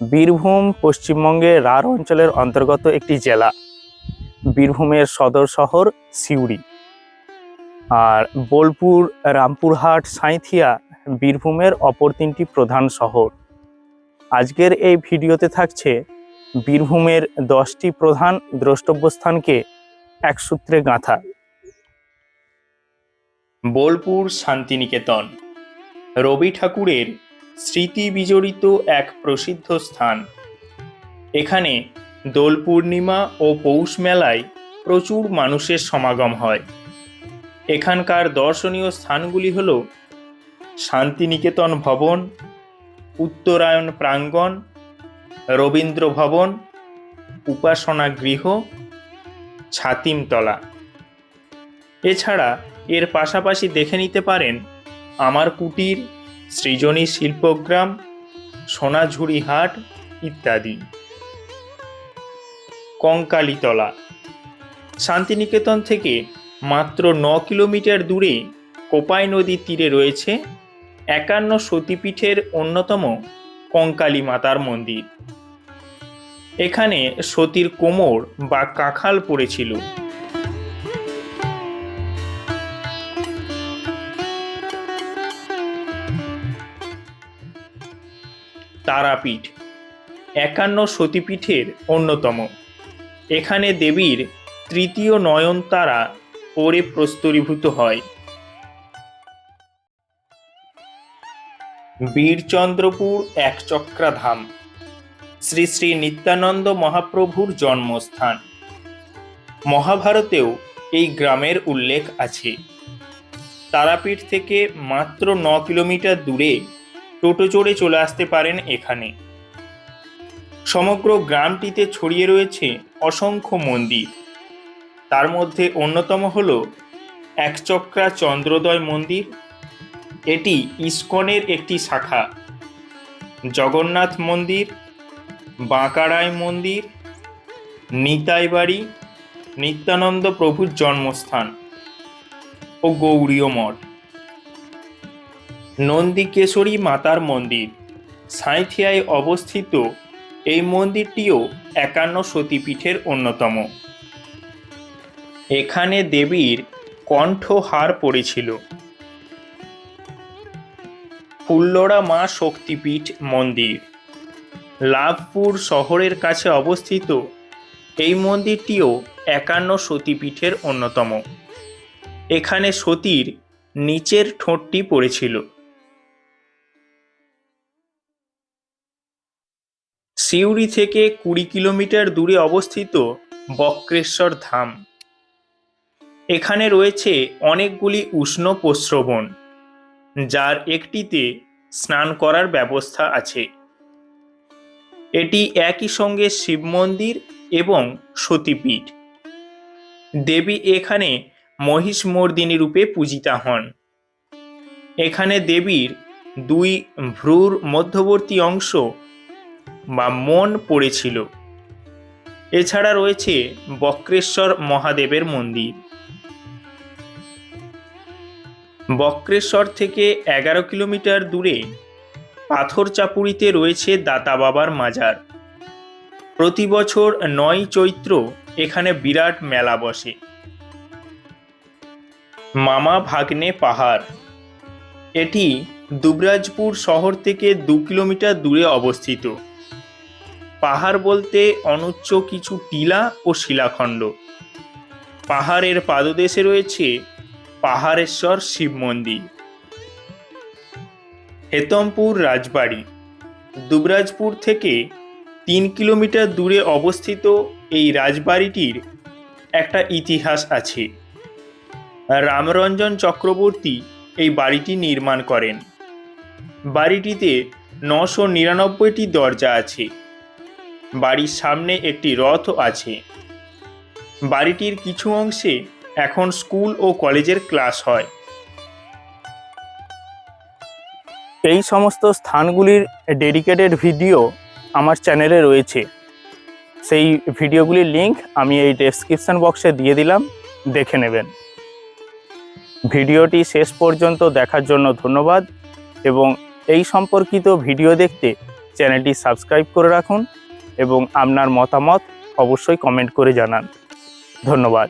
বীরভূম পশ্চিমবঙ্গের রাঢ় অঞ্চলের অন্তর্গত একটি জেলা। বীরভূমের সদর শহর সিউড়ি। আর বোলপুর, রামপুরহাট, সাঁইথিয়া বীরভূমের অপর তিনটি প্রধান শহর। আজকের এই ভিডিওতে থাকছে বীরভূমের দশটি প্রধান দ্রষ্টব্য স্থানকে এক সূত্রে গাঁথা। বোলপুর শান্তিনিকেতন। রবি ঠাকুরের স্মৃতি বিজড়িত এক প্রসিদ্ধ স্থান। এখানে দোল পূর্ণিমা ও পৌষ মেলায় প্রচুর মানুষের সমাগম হয়। এখানকার দর্শনীয় স্থানগুলি হল শান্তিনিকেতন ভবন, উত্তরায়ণ প্রাঙ্গণ, রবীন্দ্র ভবন, উপাসনা গৃহ, ছাতিমতলা। এছাড়া এর পাশাপাশি দেখে নিতে পারেন আমার কুটির সৃজনী শিল্পগ্রাম, সোনাঝুরি হাট ইত্যাদি। কঙ্কালীতলা। শান্তিনিকেতন থেকে মাত্র ন কিলোমিটার দূরে কোপাই নদীর তীরে রয়েছে একান্ন সতীপীঠের অন্যতম কঙ্কালী মাতার মন্দির। এখানে সতীর কোমর বা কাঁখাল পড়েছিল। তারাপীঠ, একান্ন সতীপীঠের অন্যতম। এখানে দেবীর তৃতীয় নয়নতারা পরে প্রস্তরীভূত হয়। বীরচন্দ্রপুর একচক্রাধাম, শ্রী শ্রী নিত্যানন্দ মহাপ্রভুর জন্মস্থান। মহাভারতেও এই গ্রামের উল্লেখ আছে। তারাপীঠ থেকে মাত্র ন কিলোমিটার দূরে টোটো চড়ে চলে আসতে পারেন এখানে। সমগ্র গ্রামটিতে ছড়িয়ে রয়েছে অসংখ্য মন্দির। তার মধ্যে অন্যতম হল একচক্রা চন্দ্রোদয় মন্দির। এটি ইস্কনের একটি শাখা। জগন্নাথ মন্দির, বাঁকারায় মন্দির নিতাই বাড়ি নিত্যানন্দ প্রভুর জন্মস্থান ও গৌরীয় মঠ। নন্দিকেশরী মাতার মন্দির। সাঁইথিয়ায় অবস্থিত এই মন্দিরটিও একান্ন সতীপীঠের অন্যতম। এখানে দেবীর কণ্ঠহার পড়েছিল। ফুল্লরা মা শক্তিপীঠ মন্দির। লাভপুর শহরের কাছে অবস্থিত এই মন্দিরটিও একান্ন সতীপীঠের অন্যতম। এখানে সতীর নিচের ঠোঁটটি পড়েছিল। সিউড়ি থেকে কুড়ি কিলোমিটার দূরে অবস্থিত বক্রেশ্বর ধাম। এখানে রয়েছে অনেকগুলি উষ্ণ প্রস্রবণ, যার একটিতে স্নান করার ব্যবস্থা আছে। এটি একই সঙ্গে শিব মন্দির এবং সতীপীঠ। দেবী এখানে মহিষমর্দিনী রূপে পূজিতা হন। এখানে দেবীর দুই ভ্রুর মধ্যবর্তী অংশ বা মন পড়েছিল। এছাড়া রয়েছে বক্রেশ্বর মহাদেবের মন্দির। বক্রেশ্বর থেকে এগারো কিলোমিটার দূরে পাথর চাপুরিতে রয়েছে দাতা বাবার মাজার। প্রতি বছর নয় চৈত্র এখানে বিরাট মেলা বসে। মামা ভাগ্নে পাহাড়। এটি দুবরাজপুর শহর থেকে দু কিলোমিটার দূরে অবস্থিত। পাহাড় বলতে অনুচ্চ কিছু টিলা ও শিলাখণ্ড। পাহাড়ের পাদদেশে রয়েছে পাহাড়েশ্বর শিব মন্দির। হেতমপুর রাজবাড়ি, দুবরাজপুর থেকে তিন কিলোমিটার দূরে অবস্থিত এই রাজবাড়িটির একটা ইতিহাস আছে। রামরঞ্জন চক্রবর্তী এই বাড়িটি নির্মাণ করেন। বাড়িটিতে নশো নিরানব্বইটি দরজা আছে। বাড়ির সামনে একটি রথ আছে। বাড়িটির কিছু অংশে এখন স্কুল ও কলেজের ক্লাস হয়। এই সমস্ত স্থানগুলির ডেডিকেটেড ভিডিও আমার চ্যানেলে রয়েছে। সেই ভিডিওগুলির লিংক আমি এই ডেসক্রিপশন বক্সে দিয়ে দিলাম, দেখে নেবেন। ভিডিওটি শেষ পর্যন্ত দেখার জন্য ধন্যবাদ এবং এই সম্পর্কিত ভিডিও দেখতে চ্যানেলটি সাবস্ক্রাইব করে রাখুন। এবং আপনার মতামত অবশ্যই কমেন্ট করে জানান। ধন্যবাদ।